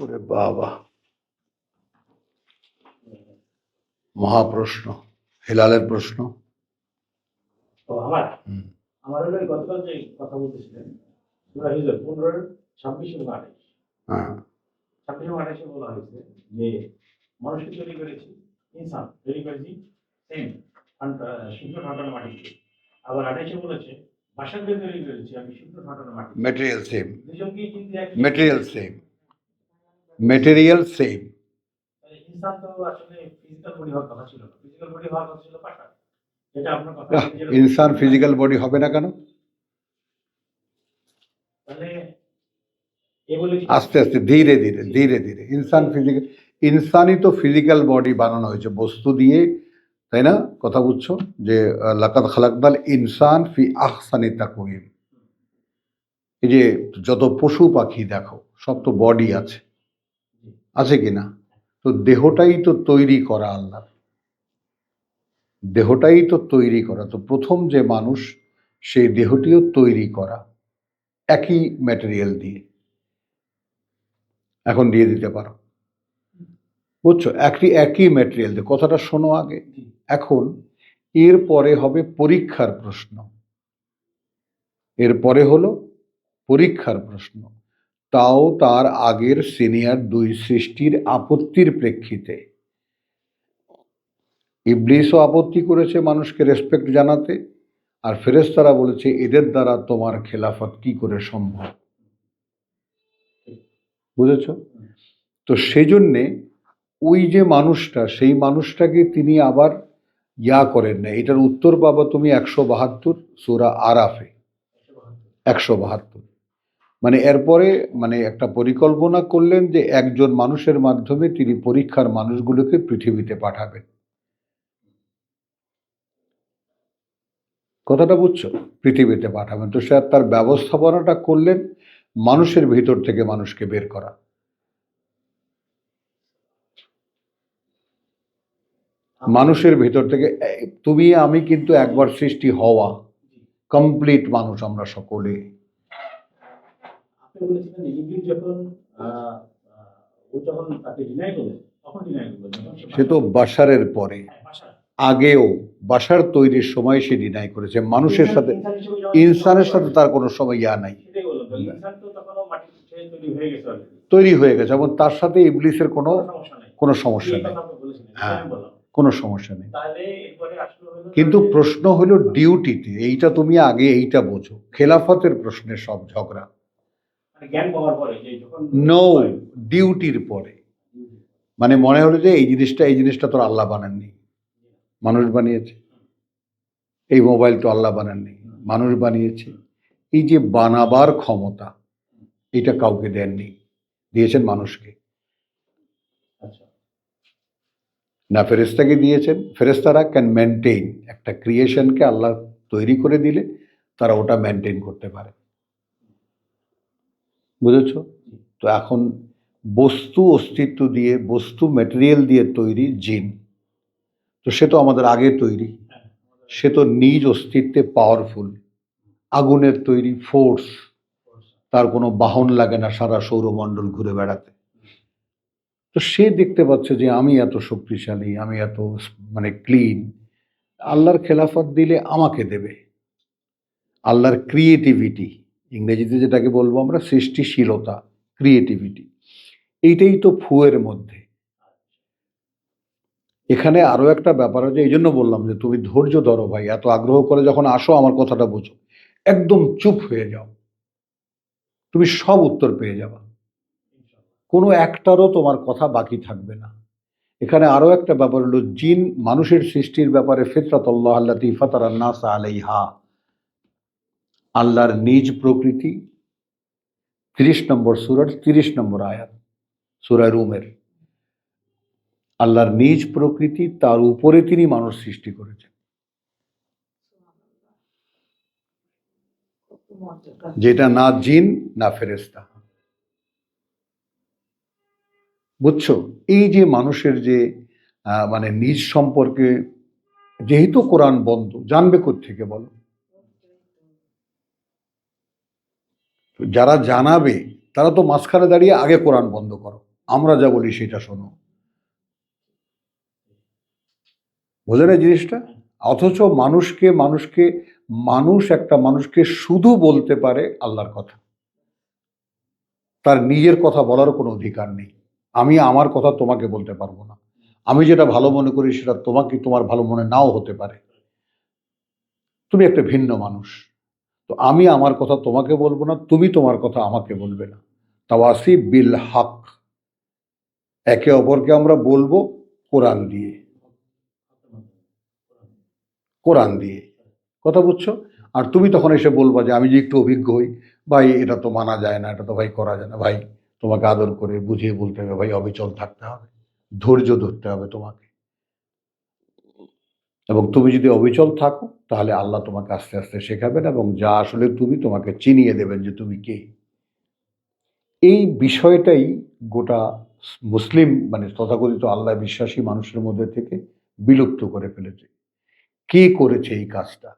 ওরে বাবা। মহাপ্রশ্ন হেলালের প্রশ্ন। আমার? আমার হলো গতকাল যে কথা বলতেছিলেন সুরা হিজর পনেরোর ছাব্বিশ এবং হ্যাঁ। ছাব্বিশ এবং আঠাইশে বলা হয়েছে যে মানুষকে তৈরি করেছি ইনসান তৈরি করেছি সেম শুদ্ধ ঠান্ডানো মাটি দিয়ে। আবার আঠাইশে বলেছে বাসাকে তৈরি করেছি আমি শুদ্ধ ঠান্ডানো মাটি মেটেরিয়াল সেম কিন্তু মেটেরিয়াল সেম মেটেরিয়াল সেম ইনসান ফিজিক্যাল বডি হবে না কেন? কি- আস্তে আস্তে ধীরে ধীরে ধীরে ধীরে। ইনসান ফিজিক্যাল ইনসানই তো ফিজিক্যাল বডি বানানো হয়েছে বস্তু দিয়ে তাই না? কথা বুঝছ? যে লাকাত খালাকদাল ইনসান ফি আহসানি তাকুইম এই যে যত পশু পাখি দেখো সব তো বডি আছে। আছে কি না তো দেহটাই তো তৈরি করা আল্লাহ দেহটাই তো তৈরি করা। তো প্রথম যে মানুষ সেই দেহটিও তৈরি করা একই ম্যাটেরিয়াল দিয়ে। এখন দিয়ে দিতে পারো। বুঝছ? একই একই ম্যাটেরিয়াল দিয়ে। কথাটা শোনো আগে। এখন এর পরে হবে পরীক্ষার প্রশ্ন। এর পরে হলো পরীক্ষার প্রশ্ন। তাও তার আগের সিনিয়র দুই সৃষ্টির আপত্তির প্রেক্ষিতে। ইবলিসও আপত্তি করেছে মানুষকে রেসপেক্ট জানাতে, আর ফেরেশতারা বলেছে, এদের দ্বারা তোমার খেলাফত কি করে সম্ভব? বুঝেছ? তো সেই জন্যে ওই যে মানুষটা, সেই মানুষটাকে তিনি আবার ইয়া করেন না এটার উত্তর পাবা তুমি একশো বাহাত্তর, সুরা আরাফে। একশো বাহাত্তর। মানে এরপরে মানে একটা পরিকল্পনা করলেন যে একজন মানুষের মাধ্যমে তিনি পরীক্ষার মানুষগুলোকে পৃথিবীতে পাঠাবেন। কথাটা বুঝছ? পৃথিবীতে পাঠাবেন। তো সে তার ব্যবস্থাপনাটা করলেন মানুষের ভিতর থেকে মানুষকে বের করা। মানুষের ভিতর থেকে তুমি আমি কিন্তু একবার সৃষ্টি হওয়া কমপ্লিট মানুষ আমরা সকলে। বলেছিলেন যখন ও যখন তাকে ডিনাই করল তখন ডিনাই করল যখন সে তো বাসারের পরে। হ্যাঁ, আগেও বাসার তৈরির সময় সে ডিনাই করেছে। মানুষের সাথে ইনসান ইনসানের সাথে তার কোনো সময় ইয়া নাই। তৈরি হয়ে গেছে এবং তার সাথে ইবলিসের কোনো কোনো সমস্যা নেই। হ্যাঁ। কোনো সমস্যা নেই। কিন্তু প্রশ্ন হলো ডিউটিতে এইটা তুমি আগে এইটা বোঝো। খেলাফতের প্রশ্নের সব ঝগড়া। নো ডিউটির পরে মানে মনে হলো যে এই জিনিসটা এই জিনিসটা তোর আল্লাহ বানাননি। মানুষ বানিয়েছে। এই মোবাইল তো আল্লাহ বানাননি। মানুষ বানিয়েছে। এই যে বানাবার ক্ষমতা এটা কাউকে দেননি। দিয়েছেন মানুষকে। আচ্ছা। না ফেরেস্তাকে দিয়েছেন। ফেরেস্তারা ক্যান মেনটেন একটা ক্রিয়েশনকে আল্লাহ তৈরি করে দিলে তারা ওটা মেনটেন করতে পারে। বুঝেছ? তো এখন বস্তু অস্তিত্ব দিয়ে, বস্তু ম্যাটেরিয়াল দিয়ে তৈরি জিন। তো সে তো আমাদের আগে তৈরি। সে তো নিজ অস্তিত্বে পাওয়ারফুল আগুনের তৈরি ফোর্স তার কোনো বাহন লাগে না সারা সৌরমণ্ডল ঘুরে বেড়াতে। তো সে দেখতে পাচ্ছে যে আমি এত শক্তিশালী, আমি এত মানে ক্লিন আল্লাহর খেলাফত দিলে আমাকে দেবে। আল্লাহর ক্রিয়েটিভিটি ইংরেজিতে যেটাকে বলব আমরা সৃষ্টিশীলতা ক্রিয়েটিভিটি এইটাই তো ফুয়ের মধ্যে। এখানে আরও একটা ব্যাপার আছে এই জন্য বললাম যে তুমি ধৈর্য ধরো ভাই, এত আগ্রহ করে যখন আসো আমার কথাটা বোঝো। একদম চুপ হয়ে যাও। তুমি সব উত্তর পেয়ে যাবা। কোনো একটারও তোমার কথা বাকি থাকবে না। এখানে আরও একটা ব্যাপার হলো, জিন মানুষের সৃষ্টির ব্যাপারে ফিতরাত আল্লাহ আল্লাহ ফাতার নাসা আলাইহা। আল্লাহর নিজ প্রকৃতি। তিরিশ নম্বর সুরার তিরিশ নম্বর আয়াত, সুরা রুমের। আল্লাহর নিজ প্রকৃতি, তার উপরে তিনি মানুষ সৃষ্টি করেছেন। যেটা না জিন, না ফেরেস্তা বুঝছ? এই যে মানুষের যে মানে নিজ সম্পর্কে, যেহেতু কোরআন বন্ধ, জানবে থেকে বলো? যারা জানাবে, তারা তো মাঝখানে দাঁড়িয়ে আগে কোরআন বন্ধ করো। আমরা যা বলি সেটা শোনো। বোঝে না জিনিসটা? অথচ মানুষকে মানুষকে, মানুষ একটা মানুষকে শুধু বলতে পারে আল্লাহর কথা। তার নিজের কথা বলার কোনো অধিকার নেই। আমি আমার কথা তোমাকে বলতে পারব না। আমি যেটা ভালো মনে করি সেটা তোমাকে তোমার ভালো মনে নাও হতে পারে। তুমি একটা ভিন্ন মানুষ। তো আমি আমার কথা তোমাকে বলব না, তুমি তোমার কথা আমাকে বলবে না। তাওয়াসি বিল হক। একে অপরকে আমরা বলব কোরআন দিয়ে। কোরআন দিয়ে। কথা বুঝছ? আর তুমি তখন এসে বলবা যে আমি যে একটু অভিজ্ঞ হই, ভাই এটা তো মানা যায় না, এটা তো ভাই করা যায় না। ভাই, তোমাকে আদর করে বুঝিয়ে বলতে হবে, ভাই অবিচল থাকতে হবে, ধৈর্য ধরতে হবে তোমাকে। এবং তুমি যদি অবিচল থাকো তাহলে আল্লাহ তোমাকে আস্তে আস্তে শেখাবেন এবং যা আসলে তুমি তোমাকে চিনিয়ে দেবেন যে তুমি কে। এই বিষয়টাই গোটা মুসলিম মানে তথাকথিত আল্লাহ বিশ্বাসী মানুষের মধ্যে থেকে বিলুপ্ত করে ফেলেছে। কে করেছে এই কাজটা?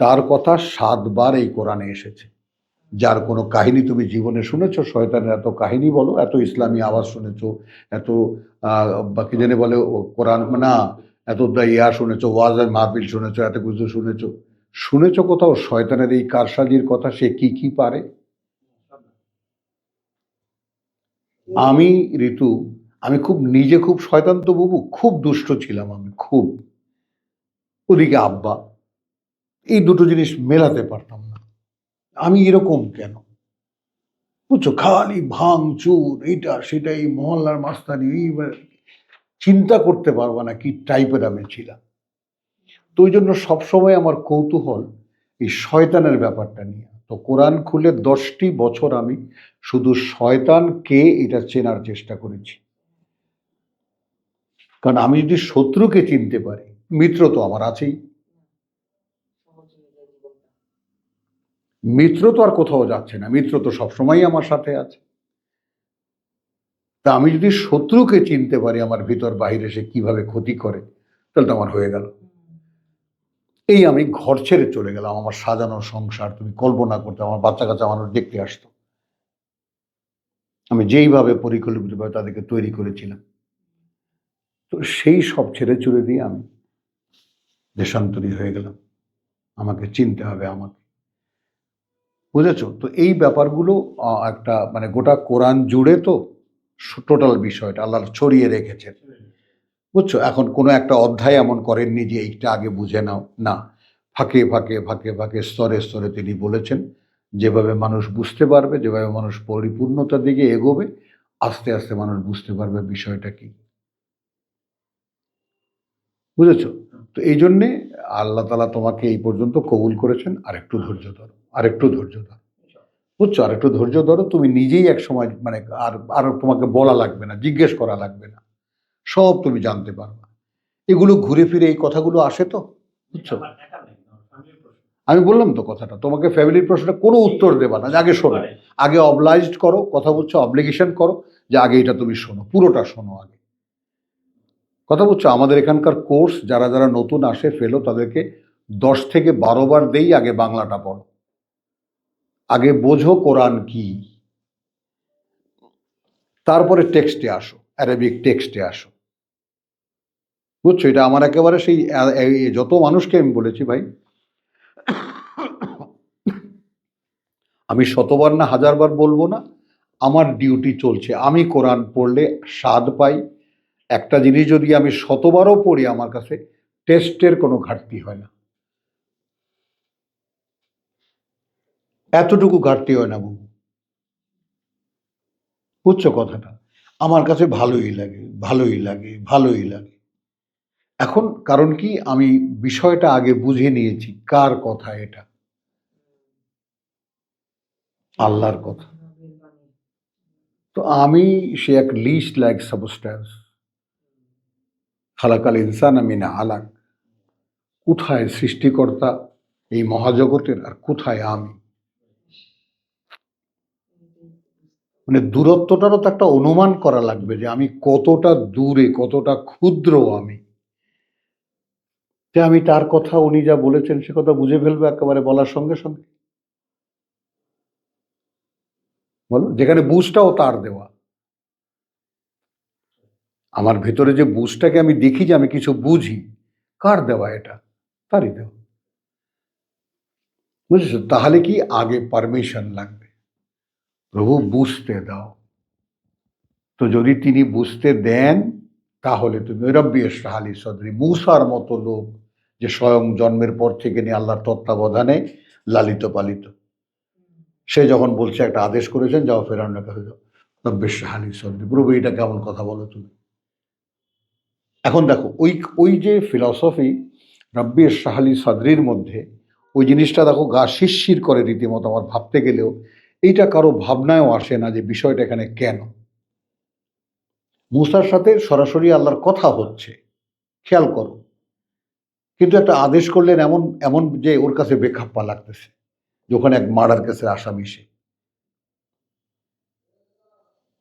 তার কথা সাতবার এই কোরআনে এসেছে। যার কোনো কাহিনী তুমি জীবনে শুনেছো? শয়তানের এত কাহিনী বলো এত ইসলামী আওয়াজ শুনেছো এত আহ, বা কি বলে কোরআন না এত দা- ইয়া শুনেছো, ওয়াজের মাহফিল শুনেছো, এত কিছু শুনেছো। শুনেছো কোথাও শয়তানের এই কারসাজির কথা? সে কি কি পারে? আমি ঋতু, আমি খুব, নিজে খুব শয়তান তো বাবু, খুব দুষ্ট ছিলাম আমি, খুব। ওদিকে আব্বা, এই দুটো জিনিস মেলাতে পারতাম না। আমি এরকম কেন? বুঝছ, খালি ভাঙ চুর এইটা, সেটা, এই মহল্লার মাস্তানি এই বা- চিন্তা করতে পারব না কি টাইপের আমি ছিলাম। তো ওই জন্য সবসময় আমার কৌতূহল এই শয়তানের ব্যাপারটা নিয়ে। তো কোরআন খুলে দশটি বছর আমি শুধু শয়তান কে এটা চেনার চেষ্টা করেছি। কারণ আমি যদি শত্রুকে চিনতে পারি, মিত্র তো আমার আছেই। মিত্র তো আর কোথাও যাচ্ছে না, মিত্র তো সবসময় আমার সাথে আছে। তা আমি যদি শত্রুকে চিনতে পারি আমার ভিতর বাহিরে সে কীভাবে ক্ষতি করে, তাহলে তো আমার হয়ে গেল। এই আমি ঘর ছেড়ে চলে গেলাম, আমার সাজানো সংসার, তুমি কল্পনা করতে, আমার বাচ্চা কাচ্চা মানুষ দেখতে আসতো। আমি যেইভাবে পরিকল্পিতভাবে তাদেরকে তৈরি করেছিলাম। তো সেই সব ছেড়ে চুড়ে দিয়ে আমি দেশান্তরী হয়ে গেলাম। আমাকে চিনতে হবে আমাকে। বুঝেছ? তো এই ব্যাপারগুলো একটা মানে গোটা কোরআন জুড়ে তো টোটাল বিষয়টা আল্লাহ ছড়িয়ে রেখেছেন। বুঝছ? এখন কোনো একটা অধ্যায় এমন করেননি যে এইটা আগে বুঝে নাও। না। ফাঁকে ফাঁকে ফাঁকে ফাঁকে স্তরে স্তরে তিনি বলেছেন, যেভাবে মানুষ বুঝতে পারবে, যেভাবে মানুষ পরিপূর্ণতার দিকে এগোবে, আস্তে আস্তে মানুষ বুঝতে পারবে বিষয়টা কি। বুঝেছ? তো এই জন্যে আল্লাহ তালা তোমাকে এই পর্যন্ত কবুল করেছেন। আরেকটু ধৈর্য ধরো। আর একটু ধৈর্য ধরো। বুঝছ? আর একটু ধৈর্য ধরো তুমি নিজেই এক সময় মানে আর আর তোমাকে বলা লাগবে না জিজ্ঞেস করা লাগবে না। সব তুমি জানতে পারবে। এগুলো ঘুরে ফিরে এই কথাগুলো আসে তো বুঝছ। আমি বললাম তো কথাটা তোমাকে ফ্যামিলির প্রশ্নে কোনো উত্তর দেবা না যে আগে শোনো। আগে অবলাইজড করো কথা বলছো অবলিগেশন করো যে আগে এটা তুমি শোনো পুরোটা শোনো আগে। কথা বলছো আমাদের এখানকার কোর্স যারা যারা নতুন আসে ফেলো তাদেরকে দশ থেকে বারো বার দেই আগে বাংলাটা পড়ো। আগে বোঝো কোরআন কি? তারপরে টেক্সটে আসো অ্যারাবিক টেক্সটে আসো। বুঝছ? এটা আমার একেবারে সেই যত মানুষকে আমি বলেছি ভাই, আমি শতবার না হাজারবার বলব না, আমার ডিউটি চলছে। আমি কোরআন পড়লে স্বাদ পাই। একটা জিনিস যদি আমি শতবারও পড়ি আমার কাছে, টেস্টের কোনো ঘাটতি হয় না। এতটুকু ঘাটতি হয় না বাবু। বুঝছ কথাটা। আমার কাছে ভালোই লাগে ভালোই লাগে ভালোই লাগে। এখন কারণ কি? আমি বিষয়টা আগে বুঝে নিয়েছি, কার কথা এটা? আল্লাহর কথা। তো আমি সে এক লিস্ট লাইক সাবস্ট্যান্স খালাকাল ইনসান আমি না আলাক। কোথায় সৃষ্টিকর্তা এই মহাজগতের আর কোথায় আমি? মানে দূরত্বটারও তো একটা অনুমান করা লাগবে যে আমি কতটা দূরে, কতটা ক্ষুদ্র আমি। যে আমি তার কথা, উনি যা বলেছেন, সে কথা বুঝে ফেলবে একেবারে বলার সঙ্গে সঙ্গে। বলো, যেখানে বুঝটাও তার দেওয়া। আমার ভেতরে যে বুঝটাকে আমি দেখি যে আমি কিছু বুঝি, কার দেওয়া এটা? তারই দেওয়া। বুঝেছ? তাহলে কি আগে পারমিশন লাগবে? প্রভু বুঝতে দাও। তো যদি তিনি বুঝতে দেন, তাহলে তুমি রব্বি শাহালি সদরি, মুসার মতো লোক যে স্বয়ং জন্মের পর থেকে নিয়ে আল্লাহর তত্ত্বাবধানে লালিত পালিত। সে যখন বলছে, একটা আদেশ করেছেন, যাও ফেরানোর কাছে যাও। রব্বি শাহালি সদরি, প্রভু এটা কেমন কথা বলো তুমি? এখন দেখো, ওই ওই যে ফিলসফি রব্বি শাহালি সদরির মধ্যে, ওই জিনিসটা দেখো গা শিরশির করে রীতিমতো, আমার ভাবতে গেলেও এইটা কারও ভাবনায়ও আসে না যে বিষয়টা এখানে কেন। মুসার সাথে সরাসরি আল্লাহর কথা হচ্ছে, খেয়াল করো। কিন্তু একটা আদেশ করলেন এমন এমন যে ওর কাছে বেখাপ্পা লাগতেছে যখন এক মার্ডার কেসের আসামি সে।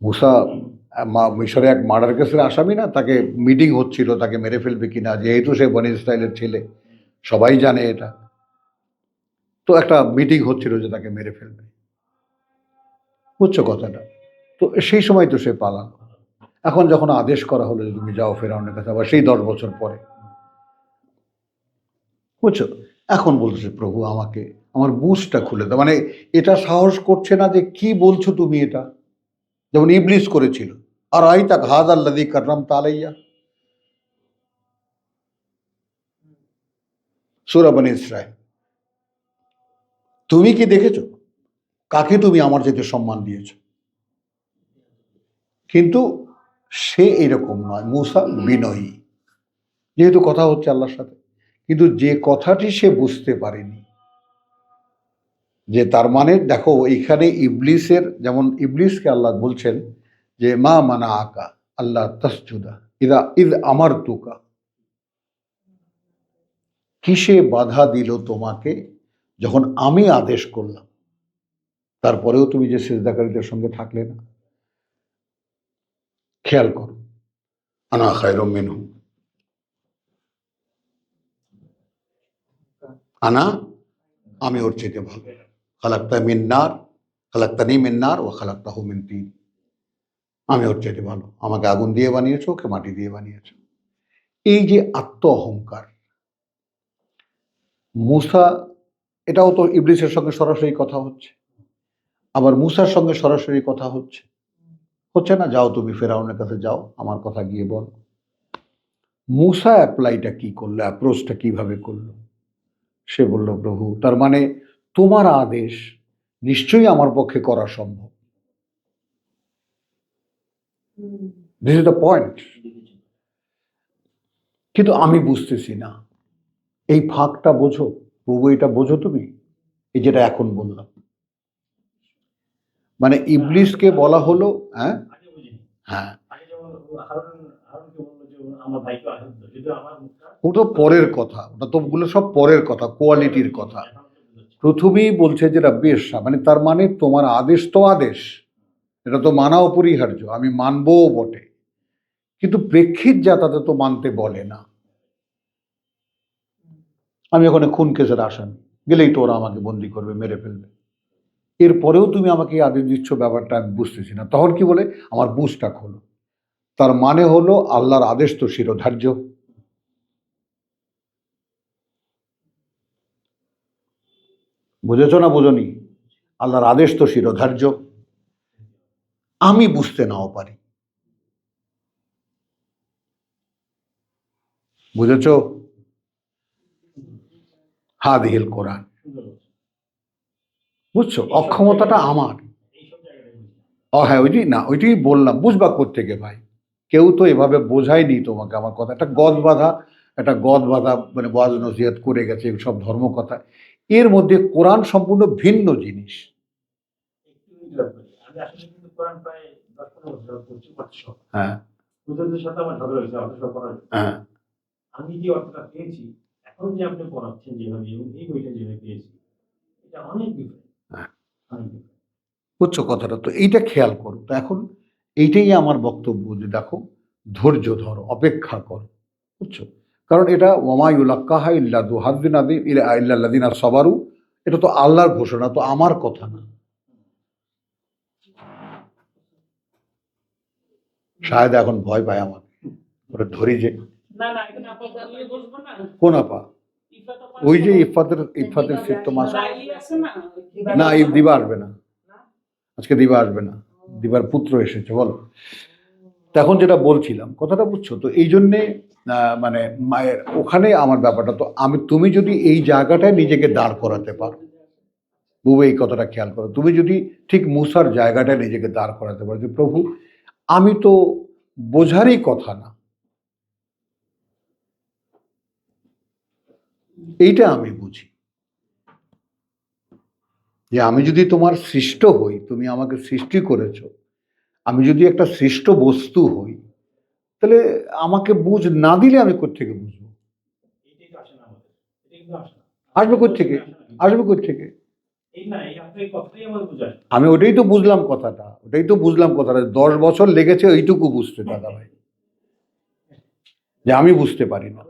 মুসা মিশরে এক মার্ডার কেসের আসামি না, তাকে মিটিং হচ্ছিল, তাকে মেরে ফেলবে কিনা, যেহেতু সে বনি স্টাইলের ছেলে, সবাই জানে এটা। তো একটা মিটিং হচ্ছিল যে তাকে মেরে ফেলবে। বুঝছ কথাটা। তো সেই সময় তো সে পালালো। এখন যখন আদেশ করা হলো যে তুমি যাও ফেরাউনের কাছে, আবার সেই দশ বছর পরে। বুঝছ? এখন বলছে প্রভু, আমাকে, আমার বুঝটা খুলে দাও। মানে এটা সাহস করছে না যে কি বলছো তুমি এটা? যেমন ইবলিস করেছিল, আর আই তাক হাজ আল্লাদি করলাম তালাইয়া সুরাবান ইসরায়েল তুমি কি দেখেছ? কাকে তুমি আমার যেতে সম্মান দিয়েছ? কিন্তু সে এরকম নয়। মুসা বিনয়ী। যেহেতু কথা হচ্ছে আল্লাহর সাথে, কিন্তু যে কথাটি সে বুঝতে পারেনি, যে তার মানে দেখো, এইখানে ইবলিসের, যেমন ইবলিসকে আল্লাহ বলছেন যে, মা মানা আকা আল্লাহ তসজুদা, ইদা, ইদ আমার তুকা কিসে বাধা দিল তোমাকে? যখন আমি আদেশ করলাম। তারপরেও তুমি যে সেজদাকারীদের সঙ্গে থাকলে না, খেয়াল করো। আনা খায়রম মিনহু। আনা, আমি ওর চেয়ে ভালো। খালাক্তা মিন্নার খালাক্তানি মিন্নার ও খালাক্তাহু মিন তিন। আমি ওর চাইতে ভালো। আমাকে আগুন দিয়ে বানিয়েছো, ওকে মাটি দিয়ে বানিয়েছো। এই যে আত্ম অহংকার, মুসা, এটাও তো ইবলিসের সঙ্গে সরাসরি কথা হচ্ছে। আবার মুসার সঙ্গে সরাসরি কথা হচ্ছে। হচ্ছে না, যাও তুমি ফেরাউনের কাছে যাও, আমার কথা গিয়ে বলো। মুসা অ্যাপ্লাইটা কি করল, অ্যাপ্রোচটা কীভাবে করল? সে বলল, প্রভু, তার মানে তোমার আদেশ নিশ্চয়ই আমার পক্ষে করা সম্ভব। দিস ইজ দ্য পয়েন্ট কিন্তু আমি বুঝতেছি না। এই ফাঁকটা বোঝো, প্রভু, এটা বোঝো তুমি, এই যেটা এখন বললাম। মানে ইবলিসকে বলা হলো হ্যাঁ? হ্যাঁ। ওটা পরের কথা ওটা তো ওগুলো সব পরের কথা কোয়ালিটির কথা। প্রথমেই বলছে যে রাব্বি ইরশা মানে তার মানে তোমার আদেশ তো আদেশ এটা তো মানা অপরিহার্য আমি মানবও বটে। কিন্তু প্রেক্ষিত যা তাতে তো মানতে বলে না। আমি ওখানে খুন কেসের আসামি গেলেই তো ওরা আমাকে বন্দি করবে মেরে ফেলবে। এরপরেও তুমি আমাকে আদেশ দিচ্ছ, ব্যাপারটা আমি বুঝতেছি না। তখন কি বলে? আমার বুঝটা খোলো। তার মানে হলো, আল্লাহর আদেশ তো শিরোধার্য। বুঝেছ না বোঝনি? আল্লাহর আদেশ তো শিরোধার্য। আমি বুঝতে নাও পারি। বুঝেছ? হাদিহিল কোরআন। বুঝছ? অক্ষমতাটা আমার। ও হ্যাঁ ওইটি না, ওইটি বললাম, বুঝবা থেকে ভাই? কেউ তো এভাবে বোঝায়নি তোমাকে আমার কথা। একটা গদ বাঁধা, একটা গদ বাঁধা মানে ওয়াজ নসিহাত করে গেছে সব ধর্মকথা এর মধ্যে কোরআন সম্পূর্ণ ভিন্ন জিনিস। হ্যাঁ। হ্যাঁ। আমি যে অর্থটা পেয়েছি, এখন যে আপনি পড়াচ্ছেন যেভাবে, এবং এই বইটা যেভাবে পেয়েছি, এটা অনেক ডিফারেন্ট। বুঝছ কথাটা তো এইটা খেয়াল করো। তো এখন এইটাই আমার বক্তব্য যে দেখো ধৈর্য ধরো অপেক্ষা করো বুঝছ? কারণ এটা ওমায়ুল্লাক্কাহা ইল্লা দুহাদ্দিন আদি ইল্লাদিন আর সবারু এটা তো আল্লাহর ঘোষণা তো আমার কথা না। শায়দ এখন ভয় পায় আমার ওরা ধরি যে। কোন আপা? ওই যে ইফাতের ইফাতের সিট তো মাস। না? না এই দিবা আসবে না। আজকে দিবা আসবে না। দিবার পুত্র এসেছে বলো। তখন যেটা বলছিলাম কথাটা বুঝছ? তো এই জন্যে আহ, মানে মায়ের ওখানে আমার ব্যাপারটা তো আমি তুমি যদি এই জায়গাটায় নিজেকে দাঁড় করাতে পারো বুবু এই কথাটা খেয়াল করো। তুমি যদি ঠিক মুসার জায়গাটায় নিজেকে দাঁড় করাতে পারো যে প্রভু আমি তো বোঝারই কথা না। এইটা আমি বুঝি। যে আমি যদি তোমার সৃষ্ট হই, তুমি আমাকে সৃষ্টি করেছ, আমি যদি একটা সৃষ্ট বস্তু হই, তাহলে আমাকে বুঝ না দিলে আমি কোথেকে বুঝব? আসবে কোত্থেকে? আসবে কোথেকে আমি ওটাই তো বুঝলাম কথাটা, ওটাই তো বুঝলাম কথাটা। দশ বছর লেগেছে ওইটুকু বুঝতে দাদা ভাই যে আমি বুঝতে পারি না।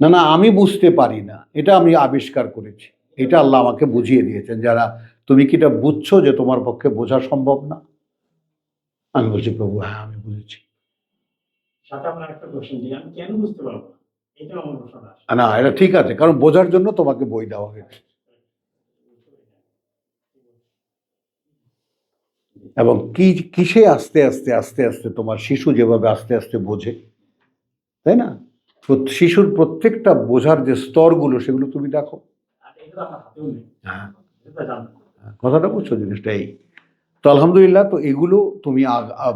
না না আমি বুঝতে পারি না। এটা আমি আবিষ্কার করেছি। এটা আল্লাহ আমাকে বুঝিয়ে দিয়েছেন যারা তুমি কি এটা বুঝছ যে তোমার পক্ষে বোঝা সম্ভব না? আমি বলছি প্রভু হ্যাঁ আমি বুঝেছি। না এটা ঠিক আছে কারণ বোঝার জন্য তোমাকে বই দেওয়া হয়েছে। এবং কি কিসে আস্তে আস্তে আস্তে আস্তে তোমার শিশু যেভাবে আস্তে আস্তে বোঝে তাই না? শিশুর প্রত্যেকটা বোঝার যে স্তরগুলো সেগুলো তুমি দেখো। নেই। হ্যাঁ। কথাটা বুঝছ জিনিসটা এই। তো আলহামদুলিল্লাহ তো এগুলো তুমি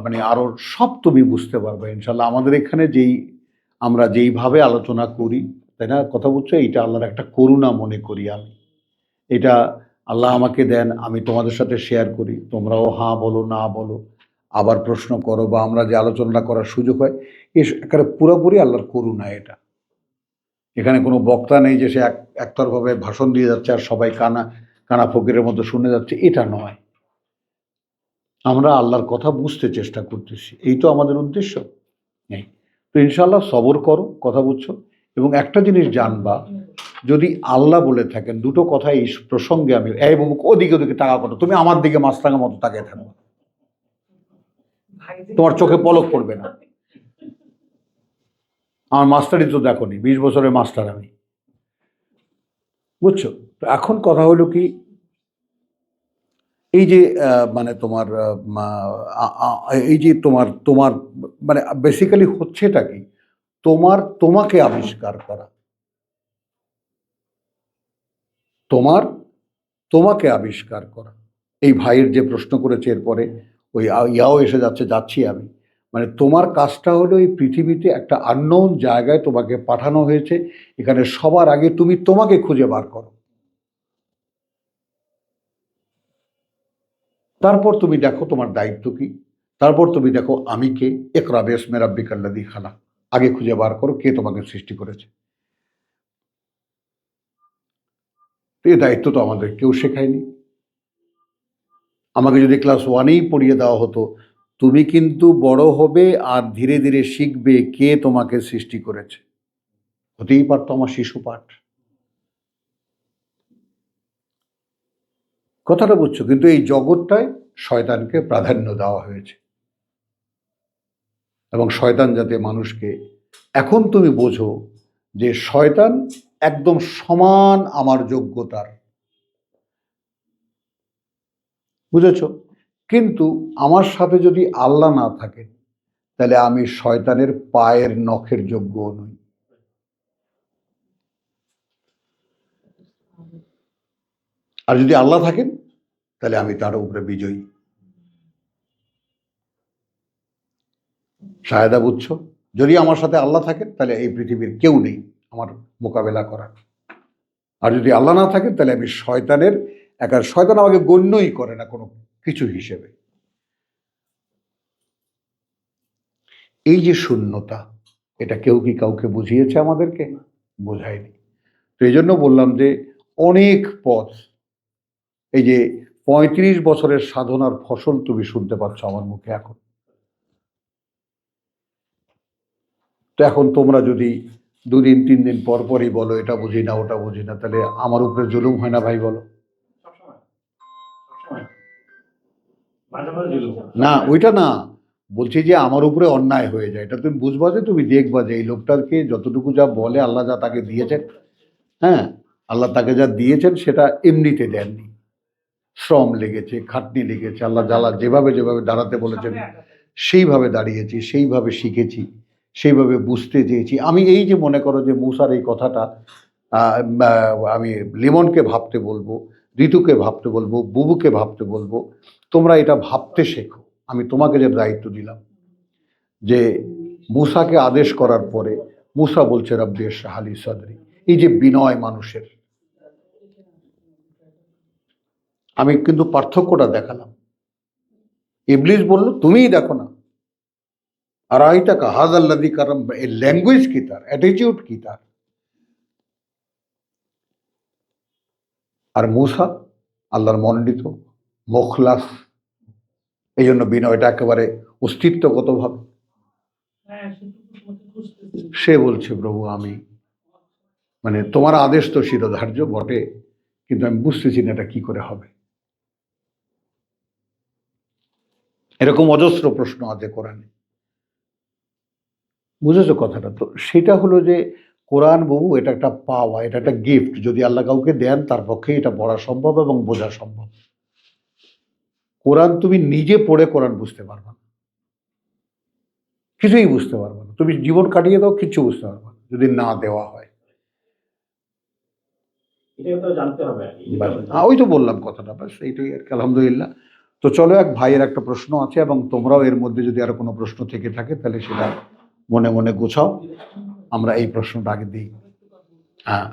মানে আরও সব তুমি বুঝতে পারবে ইনশাল্লাহ আমাদের এখানে যেই আমরা যেইভাবে আলোচনা করি তাই না? কথা বুঝছ? এইটা আল্লাহর একটা করুণা মনে করি আমি। এটা আল্লাহ আমাকে দেন আমি তোমাদের সাথে শেয়ার করি। তোমরাও হাঁ বলো না বলো। আবার প্রশ্ন করো বা আমরা যে আলোচনাটা করার সুযোগ হয়, এ একেবারে পুরোপুরি আল্লাহর করুণা এটা। এখানে কোনো বক্তা নেই যে সে এক একতরভাবে ভাষণ দিয়ে যাচ্ছে আর সবাই কানা কানা ফকিরের মতো শুনে যাচ্ছে, এটা নয়। আমরা আল্লাহর কথা বুঝতে চেষ্টা করতেছি, এই তো আমাদের উদ্দেশ্য। নেই। তো ইনশাল্লাহ সবর করো, কথা বুঝছ। এবং একটা জিনিস জানবা, যদি আল্লাহ বলে থাকেন, দুটো কথা এই প্রসঙ্গে আমি, এই বাবু, ওদিকে ওদিকে টাকা করো, তুমি আমার দিকে মাছ টাকা মতো তাকিয়ে থাকব তোমার চোখে পলক পড়বে না। আমার মাস্টারই তো দেখো বিশ বছরের মাস্টার আমি। বুঝছ? তো এখন কথা হলো কি, এই যে মানে তোমার এই যে তোমার তোমার মানে বেসিক্যালি হচ্ছেটা কি, তোমার, তোমাকে আবিষ্কার করা। তোমার, তোমাকে আবিষ্কার করা। এই ভাইয়ের যে প্রশ্ন করেছে এরপরে ওই ইয়াও এসে যাচ্ছে, যাচ্ছি আমি। মানে তোমার কাজটা হলো এই পৃথিবীতে একটা আননোন জায়গায় তোমাকে পাঠানো হয়েছে। এখানে সবার আগে তুমি তোমাকে খুঁজে বার করো। তারপর তুমি দেখো তোমার দায়িত্ব কি। তারপর তুমি দেখো আমি কে। একরা বেশ মেরাব্বিকাল্লাদি খালা আগে খুঁজে বার করো কে তোমাকে সৃষ্টি করেছে। এই দায়িত্ব তো আমাদের, কেউ শেখায়নি। আমাকে যদি ক্লাস ওয়ানেই পড়িয়ে দেওয়া হতো, তুমি কিন্তু বড় হবে আর ধীরে ধীরে শিখবে কে তোমাকে সৃষ্টি করেছে। হতেই পারতো আমার শিশু পাঠ। কথাটা বুঝছ, কিন্তু এই জগৎটায় শয়তানকে প্রাধান্য দেওয়া হয়েছে। এবং শয়তান যাতে মানুষকে, এখন তুমি বোঝো যে শয়তান একদম সমান আমার যোগ্যতার। বুঝেছ? কিন্তু আমার সাথে যদি আল্লাহ না থাকে, তাহলে আমি শয়তানের পায়ের নখের যোগ্য নই। আর যদি আল্লাহ থাকেন, তাহলে আমি তার উপরে বিজয়ী। সায়দা বুঝছ? যদি আমার সাথে আল্লাহ থাকেন, তাহলে এই পৃথিবীর কেউ নেই আমার মোকাবেলা করার। আর যদি আল্লাহ না থাকেন তাহলে আমি শয়তানের একা শয়তান আমাকে গণ্যই করে না কোনো কিছু হিসেবে। এই যে শূন্যতা, এটা কেউ কি কাউকে বুঝিয়েছে আমাদেরকে? বোঝায়নি। তো এই জন্য বললাম যে অনেক পথ, এই যে পঁয়ত্রিশ বছরের সাধনার ফসল তুমি শুনতে পাচ্ছ আমার মুখে এখন। তো এখন তোমরা যদি দুদিন, তিন দিন পর পরই বলো, এটা বুঝি না, ওটা বুঝি না, তাহলে আমার উপরে জুলুম হয় না ভাই বলো। না ওইটা না। বলছি যে আমার উপরে অন্যায় হয়ে যায়। এটা তুমি বুঝবা যে তুমি দেখবা যে এই লোকটাকে যতটুকু যা বলে আল্লাহ যা তাকে দিয়েছেন হ্যাঁ? আল্লাহ তাকে যা দিয়েছেন সেটা এমনিতে দেননি। শ্রম লেগেছে খাটনি লেগেছে আল্লাহ জ্বালা যেভাবে যেভাবে দাঁড়াতে বলেছেন সেইভাবে দাঁড়িয়েছি সেইভাবে শিখেছি সেইভাবে বুঝতে চেয়েছি। আমি এই যে মনে করো যে মূসার এই কথাটা আমি লিমনকে ভাবতে বলব ঋতুকে ভাবতে বলব বুবুকে ভাবতে বলব তোমরা এটা ভাবতে শেখো। আমি তোমাকে যে দায়িত্ব দিলাম, যে মূসাকে আদেশ করার পরে মূসা বলছে, রব্বি শাহালি সদরি। এই যে বিনয় মানুষের। আমি কিন্তু পার্থক্যটা দেখালাম। ইবলিস বলল, তুমিই দেখো না। আর আইতা কাহাজ আল্লাদি কারম এই ল্যাঙ্গুয়েজ কি তার? অ্যাটিটিউড কি তার? আর মুসা, আল্লাহর মনোনীত মোখলাস এই জন্য বিনয়টা একেবারে অস্তিত্বগতভাবে। হ্যাঁ সে বলছে প্রভু আমি মানে তোমার আদেশ তো শিরোধার্য বটে কিন্তু আমি বুঝতেছি না এটা কি করে হবে। এরকম অজস্র প্রশ্ন আছে কোরআনে। বুঝেছ কথাটা তো? সেটা হলো যে কোরআন বাবু এটা একটা পাওয়া এটা একটা গিফট। যদি আল্লাহ কাউকে দেন তার পক্ষে এটা পড়া সম্ভব এবং বোঝা সম্ভব। কোরআন তুমি নিজে পড়ে কোরআন বুঝতে পারবে না। কিছুই বুঝতে পারবে না। তুমি জীবন কাটিয়ে দাও কিছু বুঝতে পারবে না যদি না দেওয়া হয়। হ্যাঁ, ওই তো বললাম কথাটা ব্যাস এইটাই আর কি আলহামদুলিল্লাহ। তো চলো এক ভাইয়ের একটা প্রশ্ন আছে এবং তোমরাও এর মধ্যে যদি আর কোনো প্রশ্ন থেকে থাকে তাহলে সেটা মনে মনে গোছাও। আমরা এই প্রশ্নটা আগে দিই। হ্যাঁ।